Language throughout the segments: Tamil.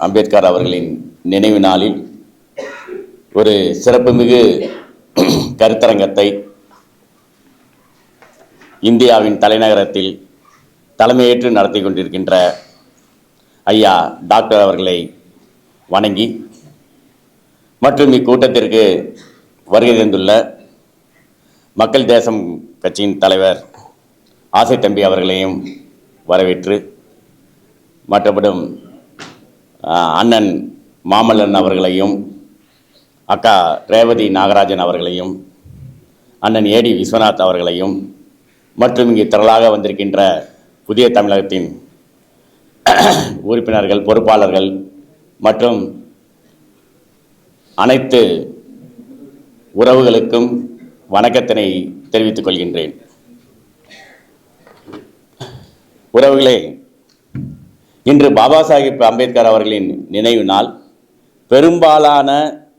அம்பேத்கர் அவர்களின் நினைவு நாளில் ஒரு சிறப்புமிகு கருத்தரங்கத்தை இந்தியாவின் தலைநகரத்தில் தலைமையேற்று நடத்தி கொண்டிருக்கின்ற ஐயா டாக்டர் அவர்களை வணங்கி மற்றும் இக்கூட்டத்திற்கு வருகை தந்துள்ள மக்கள் தேசம் கட்சியின் தலைவர் ஆசை தம்பி அவர்களையும் வரவேற்று மற்றபடும் அண்ணன் மாமல்லன் அவர்களையும் அக்கா ரேவதி நாகராஜன் அவர்களையும் அண்ணன் ஏடி விஸ்வநாத் அவர்களையும் மற்றும் இங்கு திரளாக வந்திருக்கின்ற புதிய தமிழகத்தின் உறுப்பினர்கள் பொறுப்பாளர்கள் மற்றும் அனைத்து உறவுகளுக்கும் வணக்கத்தினை தெரிவித்துக் கொள்கின்றேன். உறவுகளே இன்று பாபா சாஹிப் அம்பேத்கர் அவர்களின் நினைவு நாள். பெரும்பாலான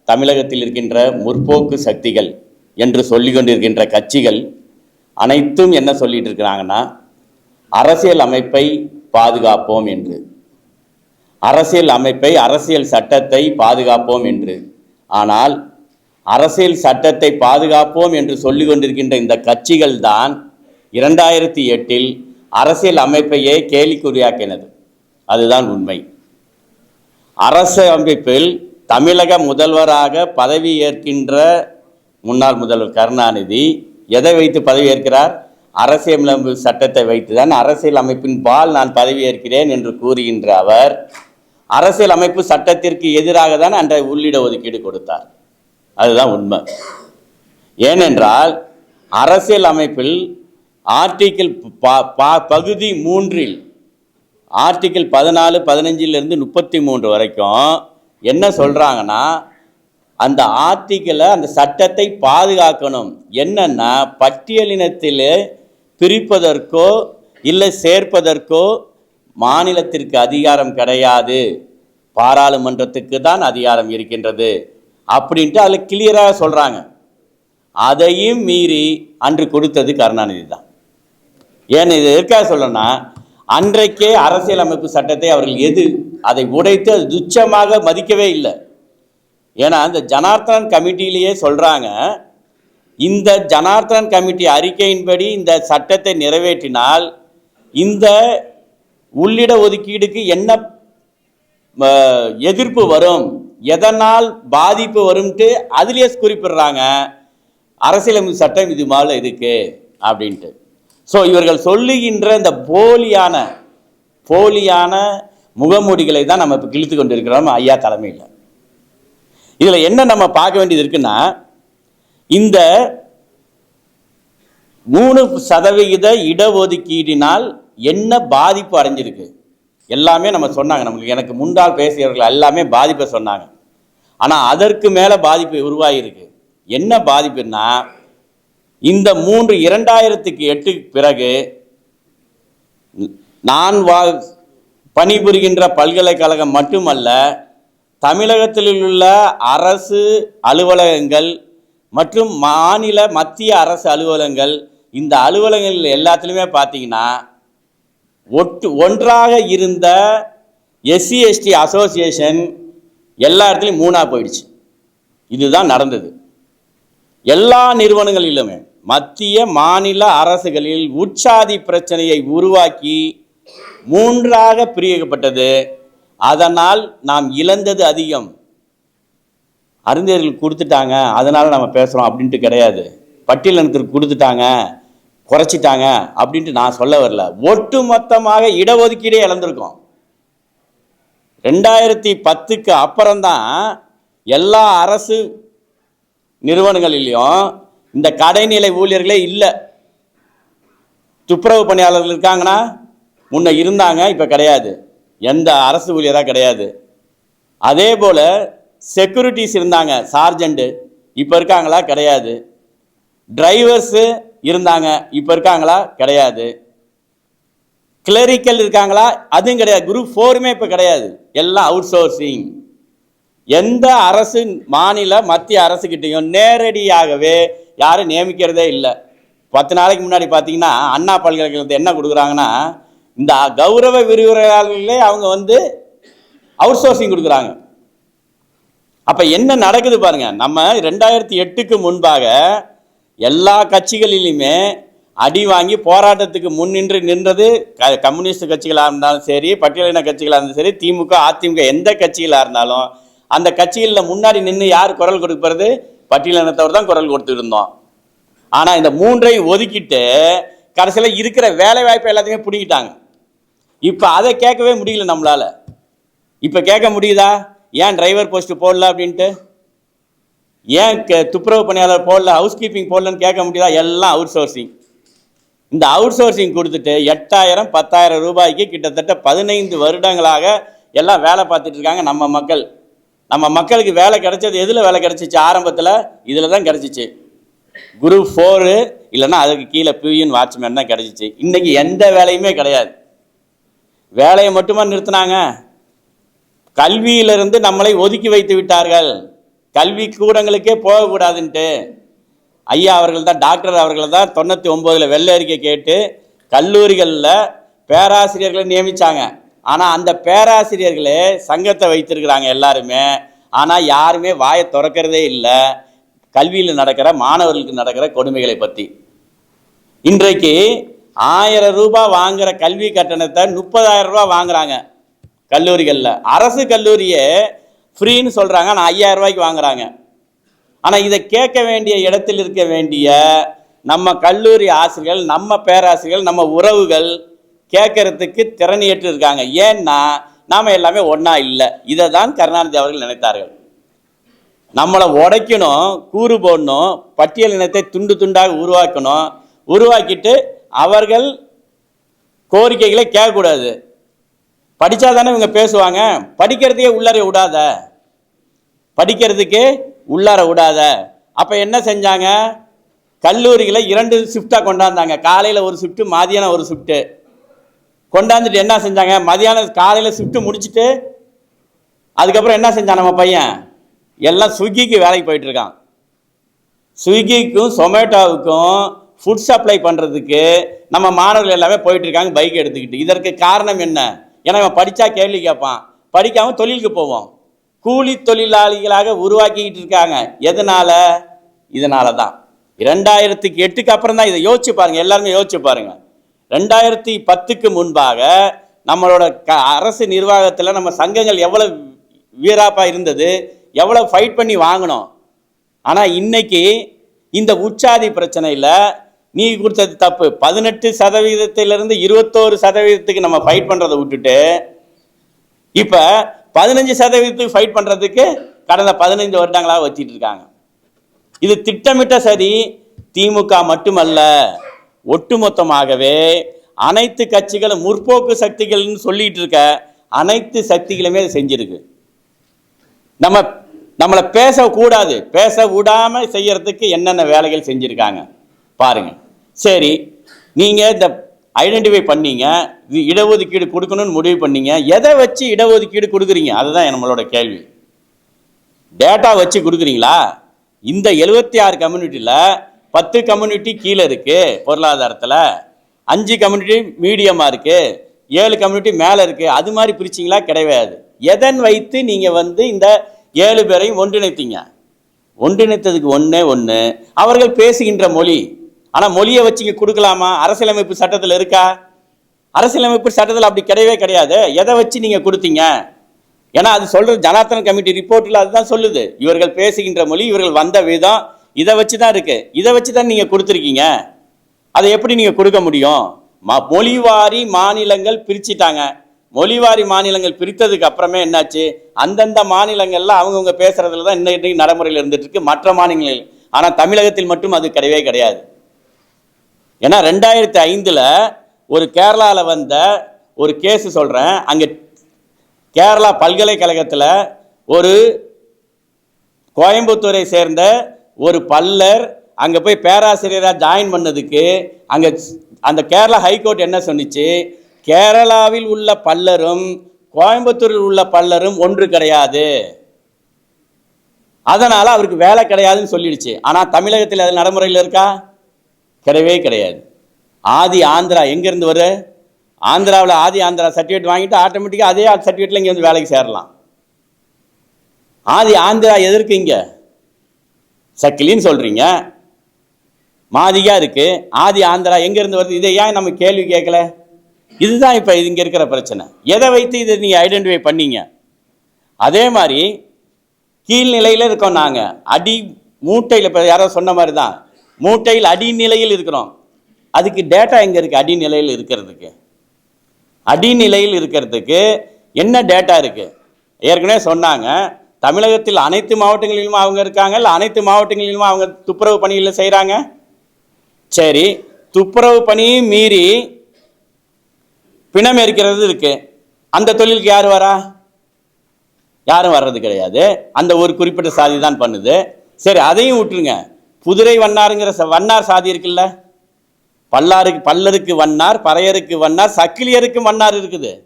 தமிழகத்தில் இருக்கின்ற முற்போக்கு சக்திகள் என்று சொல்லிக் கொண்டிருக்கின்ற கட்சிகள் அனைத்தும் என்ன சொல்லிட்டு இருக்கிறாங்கன்னா அரசியல் அமைப்பை பாதுகாப்போம் என்று. அரசியல் அமைப்பை அரசியல் சட்டத்தை பாதுகாப்போம் என்று. ஆனால் அரசியல் சட்டத்தை பாதுகாப்போம் என்று சொல்லிக் கொண்டிருக்கின்ற இந்த கட்சிகள் தான் இரண்டாயிரத்தி எட்டில் அரசியல் அமைப்பையே கேலிக்குறியாக்கினது. அதுதான் உண்மை. அரசு அமைப்பில் தமிழக முதல்வராக பதவி ஏற்கின்ற முன்னாள் முதல்வர் கருணாநிதி எதை வைத்து பதவி ஏற்கிறார்? அரசியலமைப்பு சட்டத்தை வைத்துதான் அரசியல் அமைப்பின் பால் நான் பதவி ஏற்கிறேன் என்று கூறுகின்ற அவர் அரசியல் அமைப்பு சட்டத்திற்கு எதிராக தான் அன்றைய உள்ளிட ஒதுக்கீடு கொடுத்தார். அதுதான் உண்மை. ஏனென்றால் அரசியல் அமைப்பில் ஆர்டிக்கிள் பகுதி மூன்றில் ஆர்டிக்கிள் பதினாலு பதினஞ்சிலிருந்து முப்பத்தி மூன்று வரைக்கும் என்ன சொல்கிறாங்கன்னா அந்த ஆர்டிக்கிளை அந்த சட்டத்தை பாதுகாக்கணும். என்னென்னா பட்டியலினத்தில் பிரிப்பதற்கோ இல்லை சேர்ப்பதற்கோ மாநிலத்திற்கு அதிகாரம் கிடையாது. பாராளுமன்றத்துக்கு தான் அதிகாரம் இருக்கின்றது. அப்படின்ட்டு அதில் கிளியராக சொல்கிறாங்க அதையும் மீறி அன்று கொடுத்தது கருணாநிதி தான். ஏன் இது எதுக்காக சொல்லணும்னா அன்றைக்கே அரசியலமைப்பு சட்டத்தை அவர்கள் எது அதை உடைத்து அது துச்சமாக மதிக்கவே இல்லை. ஏன்னா அந்த ஜனார்த்தனன் கமிட்டியிலேயே சொல்கிறாங்க இந்த ஜனார்த்தனன் கமிட்டி அறிக்கையின்படி இந்த சட்டத்தை நிறைவேற்றினால் இந்த உள்ளிட ஒதுக்கீடுக்கு என்ன எதிர்ப்பு வரும் எதனால் பாதிப்பு வரும்ட்டு அதுலேயே குறிப்பிடுறாங்க அரசியலமைப்பு சட்டம் இது மாதிரி இருக்குது அப்படின்ட்டு. ஸோ இவர்கள் சொல்லுகின்ற இந்த போலியான போலியான முகமூடிகளை தான் நம்ம இப்போ கிழித்து கொண்டிருக்கிறோம் ஐயா தலைமையில். இதில் என்ன நம்ம பார்க்க வேண்டியது இருக்குன்னா இந்த மூணு சதவிகித இடஒதுக்கீடினால் என்ன பாதிப்பு அடைஞ்சிருக்கு? எல்லாமே நம்ம சொன்னாங்க நம்மளுக்கு எனக்கு முன்னால் பேசியவர்கள் எல்லாமே பாதிப்பை சொன்னாங்க. ஆனால் அதற்கு மேலே பாதிப்பு உருவாகியிருக்கு. என்ன பாதிப்புன்னா இந்த மூன்று இரண்டாயிரத்துக்கு எட்டுக்கு பிறகு நான் வா பணிபுரிகின்ற பல்கலைக்கழகம் மட்டுமல்ல தமிழகத்தில் உள்ள அரசு அலுவலகங்கள் மற்றும் மாநில மத்திய அரசு அலுவலகங்கள் இந்த அலுவலகங்கள் எல்லாத்துலேயுமே பார்த்தீங்கன்னா ஒட்டு ஒன்றாக இருந்த எஸ்சி எஸ்டி அசோசியேஷன் எல்லா இடத்துலையும் மூணாக போயிடுச்சு. இதுதான் நடந்தது. எல்லா நிறுவனங்களிலுமே மத்திய மாநில அரசுகளில் உட்சாதி பிரச்சனையை உருவாக்கி மூன்றாக பிரிக்கப்பட்டது. அதனால் நாம் இழந்தது அதிகம். அறிஞர்கள் கொடுத்துட்டாங்க அதனால் நம்ம பேசுகிறோம் அப்படின்ட்டு கிடையாது. பட்டியலினத்திற்கு கொடுத்துட்டாங்க குறைச்சிட்டாங்க அப்படின்ட்டு நான் சொல்ல வரல. ஒட்டு மொத்தமாக இடஒதுக்கீடே இழந்திருக்கோம். ரெண்டாயிரத்தி பத்துக்கு அப்புறம்தான் எல்லா அரசு நிறுவனங்களிலையும் இந்த கடைநிலை ஊழியர்களே இல்லை. துப்புரவு பணியாளர்கள் இருக்காங்கன்னா முன்ன இருந்தாங்க இப்போ கிடையாது. எந்த அரசு ஊழியராக கிடையாது. அதே போல் செக்யூரிட்டிஸ் இருந்தாங்க சார்ஜெண்ட்டு இப்போ இருக்காங்களா? கிடையாது. டிரைவர்ஸு இருந்தாங்க இப்போ இருக்காங்களா? கிடையாது. கிளரிக்கல் இருக்காங்களா? அதுவும் கிடையாது. குரூப் ஃபோருமே இப்போ கிடையாது. எல்லாம் அவுட் சோர்சிங் எந்த அரசு மாநில மத்திய அரசுக்கிட்டையும் நேரடியாகவே யாரும் நியமிக்கிறதே இல்லை. பத்து நாளைக்கு முன்னாடி பார்த்தீங்கன்னா அண்ணா பல்கலைக்கழகத்தை என்ன கொடுக்குறாங்கன்னா இந்த கௌரவ விரிவுரையாளர்களே அவங்க வந்து அவுட் சோர்சிங் கொடுக்குறாங்க. அப்போ என்ன நடக்குது பாருங்க நம்ம ரெண்டாயிரத்தி எட்டுக்கு முன்பாக எல்லா கட்சிகளிலுமே அடி வாங்கி போராட்டத்துக்கு முன்னின்று நின்றது க- கம்யூனிஸ்ட் கட்சிகளாக இருந்தாலும் சரி பட்டியலின கட்சிகளாக இருந்தாலும் சரி திமுக அதிமுக எந்த கட்சிகளாக இருந்தாலும் அந்த கட்சிகளில் முன்னாடி நின்று யார் குரல் கொடுப்பது பட்டியலினத்தவர் தான் குரல் கொடுத்துட்டு இருந்தோம் இந்த மூன்றை ஒதுக்கிட்டு கடைசியில் இருக்கிற வேலை வாய்ப்பை எல்லாத்தையுமே பிடிக்கிட்டாங்க இப்போ அதை கேட்கவே முடியல நம்மளால. இப்போ கேட்க முடியுதா? ஏன் டிரைவர் போஸ்ட் போடல அப்படின்ட்டு? ஏன் கே- துப்புரவு பணியாளர் போடல ஹவுஸ் கீப்பிங் போடலன்னு கேட்க முடியுதா? எல்லாம் அவுட் சோர்சிங் இந்த அவுட் சோர்சிங் கொடுத்துட்டு எட்டாயிரம் பத்தாயிரம் ரூபாய்க்கு கிட்டத்தட்ட பதினைந்து வருடங்களாக எல்லாம் வேலை பார்த்துட்டு இருக்காங்க நம்ம மக்கள். நம்ம மக்களுக்கு வேலை கிடைச்சது எதில் வேலை கிடைச்சிச்சு? ஆரம்பத்தில் இதில் தான் கிடைச்சிச்சு. குரூப் ஃபோரு இல்லைன்னா அதுக்கு கீழே பியூன் வாட்ச்மேன் தான் கிடைச்சிச்சு. இன்றைக்கி எந்த வேலையுமே கிடையாது. வேலையை மட்டுமா நிறுத்தினாங்க? கல்வியிலிருந்து நம்மளை ஒதுக்கி வைத்து விட்டார்கள். கல்வி கூடங்களுக்கே போகக்கூடாதுன்ட்டு. ஐயா அவர்கள் தான் டாக்டர் அவர்கள் தான் தொண்ணூற்றி ஒம்போதில் வெள்ளை அறிக்கை கேட்டு கல்லூரிகளில் பேராசிரியர்களை நியமித்தாங்க ஆனால் அந்த பேராசிரியர்களே சங்கத்தை வைத்திருக்கிறாங்க எல்லாருமே. ஆனால் யாருமே வாயை திறக்கிறதே இல்லை. கல்வியில் நடக்கிற மாணவர்களுக்கு நடக்கிற கொடுமைகளை பற்றி இன்றைக்கு ஆயிரம் ரூபாய் வாங்குற கல்வி கட்டணத்தை முப்பதாயிரம் ரூபாய் வாங்குறாங்க கல்லூரிகளில். அரசு கல்லூரியே ஃப்ரீன்னு சொல்கிறாங்க ஆனால் ஐயாயிரம் ரூபாய்க்கு வாங்குறாங்க. ஆனால் இதை கேட்க வேண்டிய இடத்தில் இருக்க வேண்டிய நம்ம கல்லூரி ஆசிரியர்கள் நம்ம பேராசிரியர்கள் நம்ம உறவுகள் கேட்கறதுக்கு திறனியற்று இருக்காங்க ஏன்னா நாம் எல்லாமே ஒன்றா இல்லை. இதை தான் கருணாநிதி அவர்கள் நினைத்தார்கள். நம்மளை உடைக்கணும் கூறு போடணும் பட்டியல் இனத்தை துண்டு துண்டாக உருவாக்கணும். உருவாக்கிட்டு அவர்கள் கோரிக்கைகளை கேட்கக்கூடாது. படித்தா தானே இவங்க பேசுவாங்க? படிக்கிறதுக்கே உள்ளார விடாத. படிக்கிறதுக்கு உள்ளார விடாத. அப்போ என்ன செஞ்சாங்க? கல்லூரிகளை இரண்டு ஷிஃப்டாக கொண்டாந்தாங்க. காலையில் ஒரு ஷிஃப்ட்டு மதியானம் ஒரு ஷிஃப்ட்டு கொண்டாந்துட்டு என்ன செஞ்சாங்க? மதியானம் காலையில் ஷிஃப்ட்டு முடிச்சுட்டு அதுக்கப்புறம் என்ன செஞ்சான் நம்ம பையன்? எல்லாம் ஸ்விக்கிக்கு வேலைக்கு போயிட்டு இருக்கான். ஸ்விக்கிக்கும் சொமேட்டோவுக்கும் ஃபுட் சப்ளை பண்ணுறதுக்கு நம்ம மாணவர்கள் எல்லாமே போயிட்டு இருக்காங்க பைக் எடுத்துக்கிட்டு. இதற்கு காரணம் என்ன? ஏன்னா இவன் படித்தா கேள்வி கேட்பான். படிக்காமல் தொழிலுக்கு போவோம். கூலி தொழிலாளிகளாக உருவாக்கிக்கிட்டு இருக்காங்க. எதனால்? இதனால தான் ரெண்டாயிரத்துக்கு எட்டுக்கு அப்புறம் தான் இதை யோசிச்சு பாருங்கள் எல்லாருமே யோசிச்சு பாருங்கள் ரெண்டாயிரத்தி பத்துக்கு முன்பாக நம்மளோட க அரசு நிர்வாகத்தில் நம்ம சங்கங்கள் எவ்வளோ வீராப்பாக இருந்தது எவ்வளோ ஃபைட் பண்ணி வாங்கினோம். ஆனால் இன்னைக்கு இந்த உச்சாதி பிரச்சனையில் நீ கொடுத்தது தப்பு. பதினெட்டு சதவீதத்திலிருந்து இருபத்தோரு சதவீதத்துக்கு நம்ம ஃபைட் பண்ணுறதை விட்டுட்டு இப்போ பதினஞ்சு சதவீதத்துக்கு ஃபைட் பண்ணுறதுக்கு கடந்த பதினைஞ்சு வருடங்களாக வச்சிட்டு இருக்காங்க. இது திட்டமிட்ட சரி திமுக மட்டுமல்ல. ஒட்டுமொத்தமாகவே அனைத்து கட்சிகளும் முற்போக்கு சக்திகள்னு சொல்லிட்டு இருக்க அனைத்து சக்திகளுமே அதை செஞ்சிருக்கு. நம்ம நம்மளை பேசக்கூடாது. பேச விடாம செய்யறதுக்கு என்னென்ன வேலைகள் செஞ்சுருக்காங்க? பாருங்க. சரி நீங்க இந்த ஐடென்டிஃபை பண்ணீங்க இது இடஒதுக்கீடு கொடுக்கணும்னு முடிவு பண்ணீங்க. எதை வச்சு இடஒதுக்கீடு கொடுக்குறீங்க? அதுதான் நம்மளோட கேள்வி. டேட்டா வச்சு கொடுக்குறீங்களா? இந்த எழுபத்தி ஆறு கம்யூனிட்டியில் பத்து கம்யூனிட்டி கீழே இருக்கு பொருளாதாரத்தில். அஞ்சு கம்யூனிட்டி மீடியமாக இருக்கு. ஏழு கம்யூனிட்டி மேலே இருக்கு. அது மாதிரி பிரிச்சிங்களா? கிடையாது. எதன் வைத்து நீங்கள் வந்து இந்த ஏழு பேரையும் ஒன்றிணைத்தீங்க? ஒன்றிணைத்ததுக்கு ஒன்று ஒன்று அவர்கள் பேசுகின்ற மொழி. ஆனால் மொழியை வச்சு இங்கே கொடுக்கலாமா? அரசியலமைப்பு சட்டத்தில் இருக்கா? அரசியலமைப்பு சட்டத்தில் அப்படி கிடையவே கிடையாது. எதை வச்சு நீங்கள் கொடுத்தீங்க? ஏன்னா அது சொல்கிறது ஜனார்த்தன் கமிட்டி ரிப்போர்ட்டில் அதுதான் சொல்லுது. இவர்கள் பேசுகின்ற மொழி இவர்கள் வந்த விதம் இதை வச்சு தான் இருக்கு. இதை வச்சு தான் நீங்கள் கொடுத்துருக்கீங்க. அதை எப்படி நீங்கள் கொடுக்க முடியும்? ம- மொழிவாரி மாநிலங்கள் பிரிச்சிட்டாங்க. மொழிவாரி மாநிலங்கள் பிரித்ததுக்கு அப்புறமே என்னாச்சு? அந்தந்த மாநிலங்களில் அவங்கவுங்க பேசுறதுல தான் இன்னைக்கு நடைமுறையில் இருந்துட்டு இருக்கு மற்ற மாநிலங்களில் ஆனால் தமிழகத்தில் மட்டும் அது கிடையவே கிடையாது. ஏன்னா ரெண்டாயிரத்தி ஐந்தில் ஒரு கேரளாவில் வந்த ஒரு கேஸ் சொல்கிறேன் அங்கே கேரளா பல்கலைக்கழகத்தில் ஒரு கோயம்புத்தூரை சேர்ந்த ஒரு பல்லர் அங்கே போய் பேராசிரியராக ஜாயின் பண்ணதுக்கு அங்கே அந்த கேரளா ஹைகோர்ட் என்ன சொன்னுச்சு? கேரளாவில் உள்ள பல்லரும் கோயம்புத்தூரில் உள்ள பல்லரும் ஒன்று கிடையாது. அதனால் அவருக்கு வேலை கிடையாதுன்னு சொல்லிடுச்சு. ஆனால் தமிழகத்தில் அது நடைமுறையில் இருக்கா? கிடையவே கிடையாது. ஆதி ஆந்திரா எங்கேருந்து வரு? ஆந்திராவில் ஆதி ஆந்திரா சர்டிஃபிகேட் வாங்கிட்டு ஆட்டோமேட்டிக்காக அதே சர்டிஃபிகேட்டில் இங்கே வந்து வேலைக்கு சேரலாம். ஆதி ஆந்திரா எதற்கு இங்கே? சக்கிலின்னு சொல்கிறீங்க மாதிகா இருக்குது ஆதி ஆந்திரா எங்கேருந்து வருது? இதை ஏன் நம்ம கேள்வி கேட்கல? இதுதான் இப்போ இங்கே இருக்கிற பிரச்சனை. எதை வைத்து இதை நீங்கள் ஐடென்டிஃபை பண்ணீங்க? அதே மாதிரி கீழ்நிலையில் இருக்கோம் நாங்கள் அடி மூட்டையில் இப்போ யாரோ சொன்ன மாதிரி தான் மூட்டையில் அடிநிலையில் இருக்கிறோம். அதுக்கு டேட்டா எங்கே இருக்குது அடிநிலையில் இருக்கிறதுக்கு. அடிநிலையில் இருக்கிறதுக்கு என்ன டேட்டா இருக்குது ஏற்கனவே சொன்னாங்க. தமிழகத்தில் அனைத்து மாவட்டங்களிலும் அவங்க இருக்காங்க. இல்லை அனைத்து மாவட்டங்களிலும் அவங்க துப்புரவு பணிகளில் செய்கிறாங்க சரி துப்புரவு பணியும் மீறி பிணம் எரிக்கிறது இருக்கு. அந்த தொழிலுக்கு யார் வரா? யாரும் வர்றது கிடையாது. அந்த ஒரு குறிப்பிட்ட சாதி தான் பண்ணுது. சரி அதையும் விட்டுருங்க. புதுரை வண்ணாருங்கிற ச- வண்ணார் சாதி இருக்குல்ல? பல்லாருக்கு பல்லருக்கு வண்ணார் பறையருக்கு வண்ணார் சக்கிலியருக்கும் வண்ணார் இருக்குது.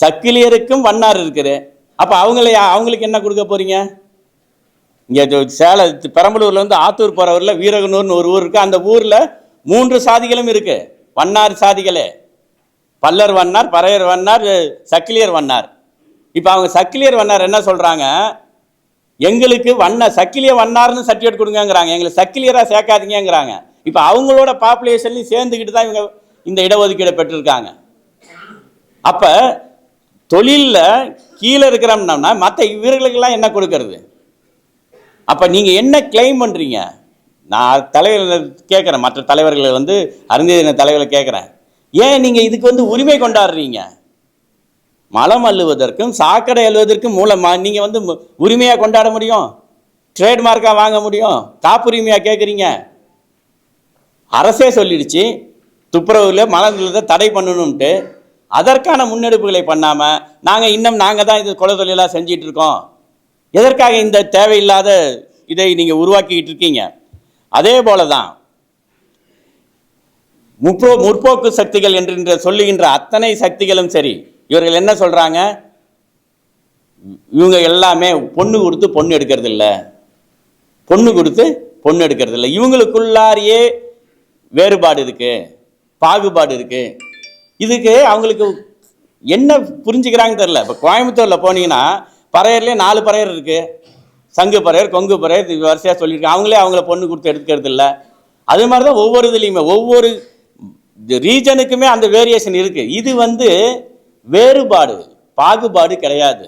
சக்கிலியருக்கும் வண்ணார் இருக்குது. அப்போ அவங்கள யா- அவங்களுக்கு என்ன கொடுக்க போறீங்க? இங்கே சேல பெரம்பலூர்ல வந்து ஆத்தூர் போகிறவரில் வீரகனூர்னு ஒரு ஊர் இருக்கு. அந்த ஊரில் மூன்று சாதிகளும் இருக்கு. வண்ணார் சாதிகளே. பல்லர் வண்ணார் பறையர் வண்ணார் சக்கிலியர் வண்ணார் இப்போ அவங்க சக்கிலியர் வண்ணார் என்ன சொல்றாங்க? எங்களுக்கு வண்ண சக்கிலிய வண்ணார்னு சர்டிஃபிகேட் கொடுங்கங்கிறாங்க. எங்களை சக்கிலியராக சேர்க்காதீங்கிறாங்க இப்போ அவங்களோட பாப்புலேஷன்லையும் சேர்ந்துக்கிட்டு தான் இவங்க இந்த இடஒதுக்கீடை பெற்றிருக்காங்க. அப்போ தொழிலில் கீழே இருக்கிறோம்னா மற்ற இவர்களுக்கெல்லாம் என்ன கொடுக்கறது? அப்போ நீங்கள் என்ன கிளைம் பண்ணுறீங்க நான் தலைவர் கேட்குறேன். மற்ற தலைவர்களை வந்து அருந்ததின தலைவர்களை கேட்குறேன். ஏன் நீங்கள் இதுக்கு வந்து உரிமை கொண்டாடுறீங்க? மலம் அள்ளுவதற்கும் சாக்கடை அள்ளுவதற்கும் மூலமாக நீங்கள் வந்து உரிமையாக கொண்டாட முடியும்? ட்ரேட்மார்க்காக வாங்க முடியும்? காப்புரிமையாக கேட்குறீங்க? அரசே சொல்லிடுச்சு துப்புரவில் மலங்களை தடை பண்ணணும்ட்டு அதற்கான முன்னெடுப்புகளை பண்ணாமல் நாங்கள் இன்னும் நாங்கள் தான் இது கொலை தொழிலாக செஞ்சிட்டு இருக்கோம். எதற்காக இந்த தேவையில்லாத இதை நீங்கள் உருவாக்கிக்கிட்டு இருக்கீங்க? அதே போல தான் முற்போ முற்போக்கு சக்திகள் என்று சொல்லுகின்ற அத்தனை சக்திகளும் சரி இவர்கள் என்ன சொல்கிறாங்க இவங்க எல்லாமே பொண்ணு கொடுத்து பொண்ணு எடுக்கிறது இல்லை பொண்ணு கொடுத்து பொண்ணு எடுக்கிறது இல்லை இவங்களுக்குள்ளாரியே வேறுபாடு இருக்குது பாகுபாடு இருக்குது இதுக்கு அவங்களுக்கு என்ன புரிஞ்சுக்கிறாங்கன்னு தெரில இப்போ கோயம்புத்தூரில் போனீங்கன்னா பறையர்லேயே நாலு பறையர் இருக்குது சங்கு பறையர் கொங்கு பறையர் இது வரிசையாக சொல்லியிருக்காங்க. அவங்களே அவங்கள பொண்ணு கொடுத்து எடுக்கிறது இல்லை. அது மாதிரி தான் ஒவ்வொரு இதுலேயுமே ஒவ்வொரு ரீஜனுக்குமே அந்த வேரியேஷன் இருக்குது இது வந்து வேறுபாடு பாகுபாடு கிடையாது.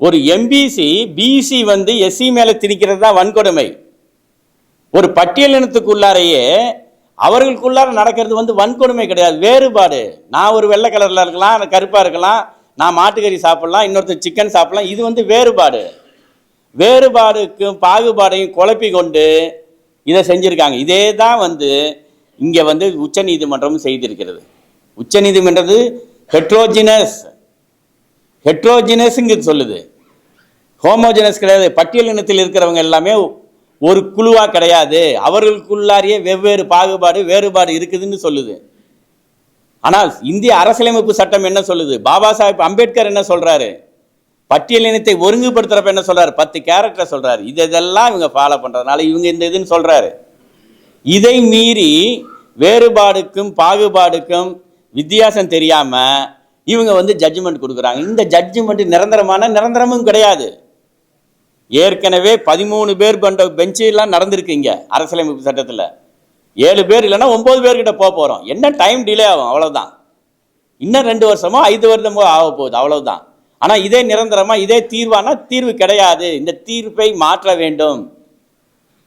ஒரு எம்பிசி பிசி வந்து எஸ்சி மேலே திணிக்கிறது தான் வன்கொடுமை. ஒரு பட்டியலினத்துக்குள்ளாரையே அவர்களுக்குள்ளார நடக்கிறது வந்து வன்கொடுமை கிடையாது. வேறுபாடு. நான் ஒரு வெள்ளை கலரில் இருக்கலாம் நான் இருக்கலாம் நான் மாட்டுக்கறி சாப்பிடலாம் இன்னொருத்தர் சிக்கன் சாப்பிடலாம் இது வந்து வேறுபாடு. வேறுபாடுக்கும் பாகுபாடையும் குழப்பி கொண்டு இதை செஞ்சுருக்காங்க. இதே தான் வந்து இங்கே வந்து உச்சநீதிமன்றமும் செய்திருக்கிறது. உச்சநீதிமன்றது ஹெட்ரோஜினஸ் ஹெட்ரோஜினஸ்ங்க சொல்லுது. ஹோமோஜினஸ் கிடையாது. பட்டியல் இனத்தில் இருக்கிறவங்க எல்லாமே ஒரு குழுவா கிடையாது. அவர்களுக்குள்ளாரியே வெவ்வேறு பாகுபாடு வேறுபாடு இருக்குதுன்னு சொல்லுது. ஆனால் இந்திய அரசியலமைப்பு சட்டம் என்ன சொல்லுது? பாபா சாஹிப் அம்பேத்கர் என்ன சொல்றாரு? பட்டியல் இனத்தை ஒருங்குபடுத்துறப்ப என்ன சொல்றாரு? பத்து கேரக்டர் சொல்றாரு. இது இதெல்லாம் இவங்க ஃபாலோ பண்றதுனால இவங்க இந்த இதுன்னு சொல்றாரு. இதை மீறி வேறுபாடுக்கும் பாகுபாடுக்கும் வித்தியாசம் தெரியாம இவங்க வந்து ஜட்ஜ்மெண்ட் கொடுக்குறாங்க. இந்த ஜட்ஜ்மெண்ட் நிரந்தரமான நிரந்தரமும் கிடையாது. ஏற்கனவே பதிமூணு பேர் கொண்ட பெஞ்செல்லாம் நடந்திருக்கு இங்கே அரசியலமைப்பு சட்டத்தில். ஏழு பேர் இல்லைன்னா ஒம்பது பேர்கிட்ட போக போகிறோம் என்ன டைம் டிலே ஆகும்? அவ்வளோதான் இன்னும் ரெண்டு வருஷமோ ஐந்து வருடமோ ஆக போகுது. அவ்வளோதான் ஆனால் இதே நிரந்தரமாக இதே தீர்வானா தீர்வு கிடையாது. இந்த தீர்ப்பை மாற்ற வேண்டும்.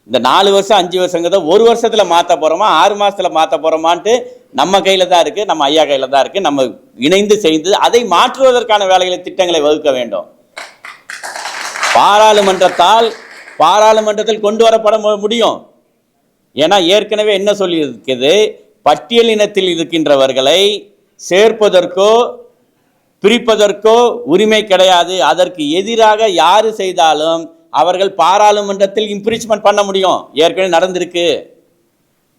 இந்த நாலு வருஷம் அஞ்சு வருஷங்கிறத ஒரு வருஷத்தில் மாற்ற போகிறோமா ஆறு மாதத்தில் மாற்ற போகிறோமான்ட்டு நம்ம கையில் தான் இருக்குது நம்ம ஐயா கையில் தான் இருக்குது நம்ம இணைந்து செய்து அதை மாற்றுவதற்கான வேலைகளை திட்டங்களை வகுக்க வேண்டும். பாராளுமன்றத்தால் பாராளுமன்றத்தில் கொண்டு வரப்பட முடியும். ஏன்னா ஏற்கனவே என்ன சொல்லியிருக்குது? பட்டியல் இனத்தில் இருக்கின்றவர்களை சேர்ப்பதற்கோ பிரிப்பதற்கோ உரிமை கிடையாது. அதற்கு எதிராக யார் செய்தாலும் அவர்கள் பாராளுமன்றத்தில் இம்ப்ரீச்மெண்ட் பண்ண முடியும். ஏற்கனவே நடந்திருக்கு.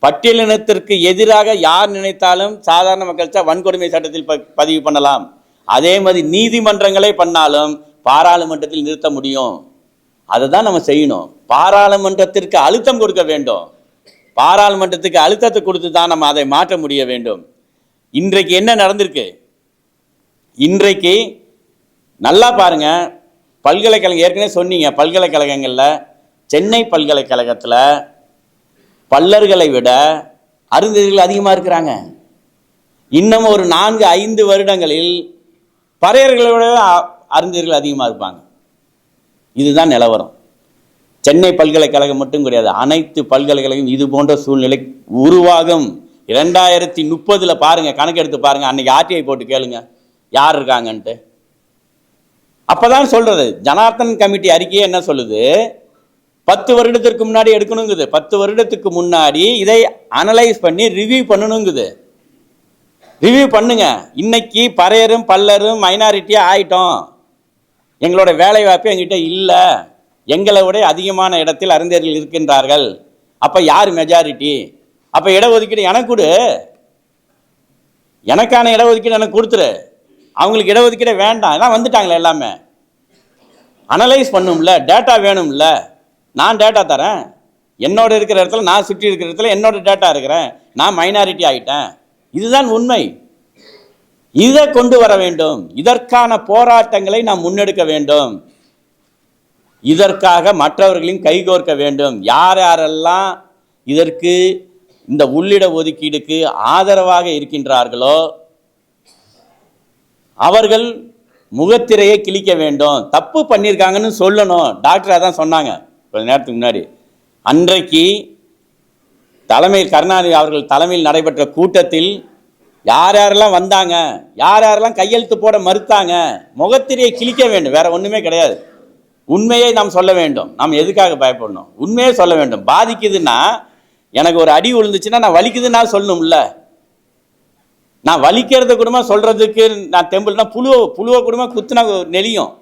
பட்டியலினத்திற்கு எதிராக யார் நினைத்தாலும் சாதாரண மக்கள் வன்கொடுமை சட்டத்தில் ப- பதிவு பண்ணலாம். அதே மாதிரி நீதிமன்றங்களே பண்ணாலும் பாராளுமன்றத்தில் நிறுத்த முடியும். அதை தான் நம்ம செய்யணும். பாராளுமன்றத்திற்கு அழுத்தம் கொடுக்க வேண்டும். பாராளுமன்றத்துக்கு அழுத்தத்தை கொடுத்து தான் நம்ம அதை மாற்ற முடிய வேண்டும். இன்றைக்கு என்ன நடந்திருக்கு? இன்றைக்கு நல்லா பாருங்க. பல்கலைக்கழகம் ஏற்கனவே சொன்னீங்க. பல்கலைக்கழகங்களில் சென்னை பல்கலைக்கழகத்தில் பல்லர்களை விட அருந்ததிகள் அதிகமாக இருக்கிறாங்க. இன்னும் ஒரு நான்கு ஐந்து வருடங்களில் பறையர்களை விட அறிஞர்கள் அதிகமாக இருப்பாங்க. இதுதான் நிலவரம். சென்னை பல்கலைக்கழகம் மட்டும் கிடையாது அனைத்து பல்கலைக்கழகம் இது போன்ற சூழ்நிலை உருவாகும். இரண்டாயிரத்தி முப்பதுல பாருங்க கணக்கெடுத்து பாருங்க அன்னைக்கு ஆர்டிஐ போட்டு கேளுங்க யார் இருக்காங்கன்ட்டு. அப்பதான் சொல்றது ஜனார்த்தன் கமிட்டி அறிக்கையே என்ன சொல்லுது? பத்து வருடத்திற்கு முன்னாடி எடுக்கணுங்குது. பத்து வருடத்துக்கு முன்னாடி இதை அனலைஸ் பண்ணி ரிவ்யூ பண்ணணுங்குது. ரிவ்யூ பண்ணுங்க. இன்னைக்கு பறையரும் பல்லரும் மைனாரிட்டியா ஆயிட்டோம். எங்களோட வேலை வாய்ப்பு எங்கிட்ட இல்லை. எங்களை விட அதிகமான இடத்தில் அறிஞர்கள் இருக்கின்றார்கள். அப்போ யார் மெஜாரிட்டி அப்போ இடஒதுக்கீடு எனக்கு கொடு. எனக்கான இடஒதுக்கீடு எனக்கு கொடுத்துரு. அவங்களுக்கு இடஒதுக்கீடு வேண்டாம். எல்லாம் வந்துட்டாங்களே எல்லாமே. அனலைஸ் பண்ணும்ல. டேட்டா வேணும்ல. நான் டேட்டா தரேன். என்னோட இருக்கிற இடத்துல நான் சுற்றி இருக்கிற இடத்துல என்னோட டேட்டா இருக்கிறேன். நான் மைனாரிட்டி ஆகிட்டேன் இதுதான் உண்மை. இதை கொண்டு வர வேண்டும். இதற்கான போராட்டங்களை நாம் முன்னெடுக்க வேண்டும். இதற்காக மற்றவர்களையும் கைகோர்க்க வேண்டும். யார் யாரெல்லாம் இதற்கு இந்த உள்ளிட ஒதுக்கீடுக்கு ஆதரவாக இருக்கின்றார்களோ அவர்கள் முகத்திரையை கிழிக்க வேண்டும். தப்பு பண்ணியிருக்காங்கன்னு சொல்லணும். டாக்டர் அதான் சொன்னாங்க. கொஞ்ச நேரத்துக்கு முன்னாடி. அன்றைக்கு தலைமையில் கருணாநிதி அவர்கள் தலைமையில் நடைபெற்ற கூட்டத்தில் யார் யாரெல்லாம் வந்தாங்க யார் யாரெல்லாம் கையெழுத்து போட மறுத்தாங்க முகத்திரியை கிழிக்க வேண்டும். வேற ஒன்றுமே கிடையாது. உண்மையை நாம் சொல்ல வேண்டும். நாம் எதுக்காக பயப்படணும்? உண்மையை சொல்ல வேண்டும். பாதிக்குதுன்னா எனக்கு ஒரு அடி விழுந்துச்சுன்னா நான் வலிக்குதுன்னா சொல்லணும்ல. நான் வலிக்கிறத கூடமா சொல்றதுக்கு நான் தெம்பிள்னா புழுவ புழுவ கூடமா குத்துனா நெளியும்.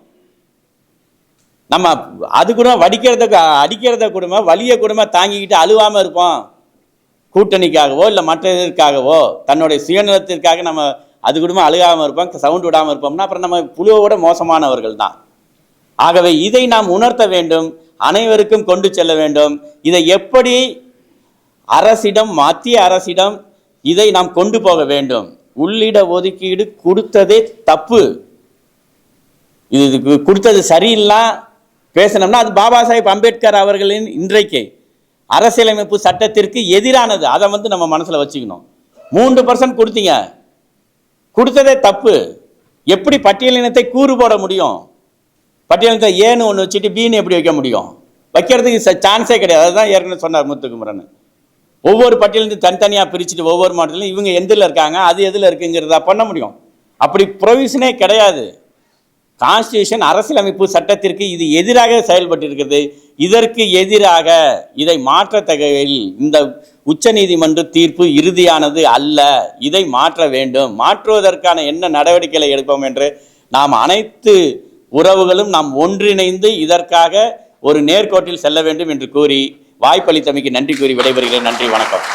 நம்ம அது கூட வடிக்கிறத அடிக்கிறத கூடமா வலிய கூடமா தாங்கிக்கிட்டு அழுவாம இருப்போம். கூட்டணிக்காகவோ இல்லை மற்ற இதற்காகவோ தன்னுடைய சுயநலத்திற்காக நம்ம அது கூடமா அழுகாமல் இருப்போம் சவுண்ட் விடாமல் இருப்போம்னா அப்புறம் நம்ம புழுவோட மோசமானவர்கள் தான். ஆகவே இதை நாம் உணர்த்த வேண்டும் அனைவருக்கும் கொண்டு செல்ல வேண்டும். இதை எப்படி அரசிடம் மத்திய அரசிடம் இதை நாம் கொண்டு போக வேண்டும்? உள்ளிட ஒதுக்கீடு கொடுத்ததே தப்பு. இது கொடுத்தது சரியில்லை பேசணும்னா அது பாபா சாஹேப் அம்பேத்கர் அவர்களின் இன்றைக்கு. அரசியலமைப்பு சட்டத்திற்கு எதிரானது. அதை வந்து நம்ம மனசில் வச்சுக்கணும். மூன்று பர்சன்ட் கொடுத்தீங்க. கொடுத்ததே தப்பு. எப்படி பட்டியலினத்தை கூறு போட முடியும்? பட்டியலினத்தை ஏன்னு ஒன்று வச்சுட்டு பீனு எப்படி வைக்க முடியும்? வைக்கிறதுக்கு சான்ஸே கிடையாது. அதுதான் ஏற்கனவே சொன்னார் முத்துக்குமரன். ஒவ்வொரு பட்டியலிருந்து தனித்தனியாக பிரிச்சுட்டு ஒவ்வொரு மாவட்டத்திலும் இவங்க எந்தில் இருக்காங்க அது எதில் இருக்குங்கிறதா பண்ண முடியும். அப்படி ப்ரொவிஷனே கிடையாது. கான்ஸ்டியூஷன் அரசியலமைப்பு சட்டத்திற்கு இது எதிராக செயல்பட்டிருக்கிறது. இதற்கு எதிராக இதை மாற்றத்தகையில் இந்த உச்சநீதிமன்ற தீர்ப்பு இறுதியானது அல்ல. இதை மாற்ற வேண்டும். மாற்றுவதற்கான என்ன நடவடிக்கைகளை எடுப்போம் என்று நாம் அனைத்து உறவுகளும் நாம் ஒன்றிணைந்து இதற்காக ஒரு நேர்கோட்டில் செல்ல வேண்டும் என்று கூறி வாய்ப்பளித்தமைக்கு நன்றி கூறி விடைபெறுகிறேன். நன்றி வணக்கம்.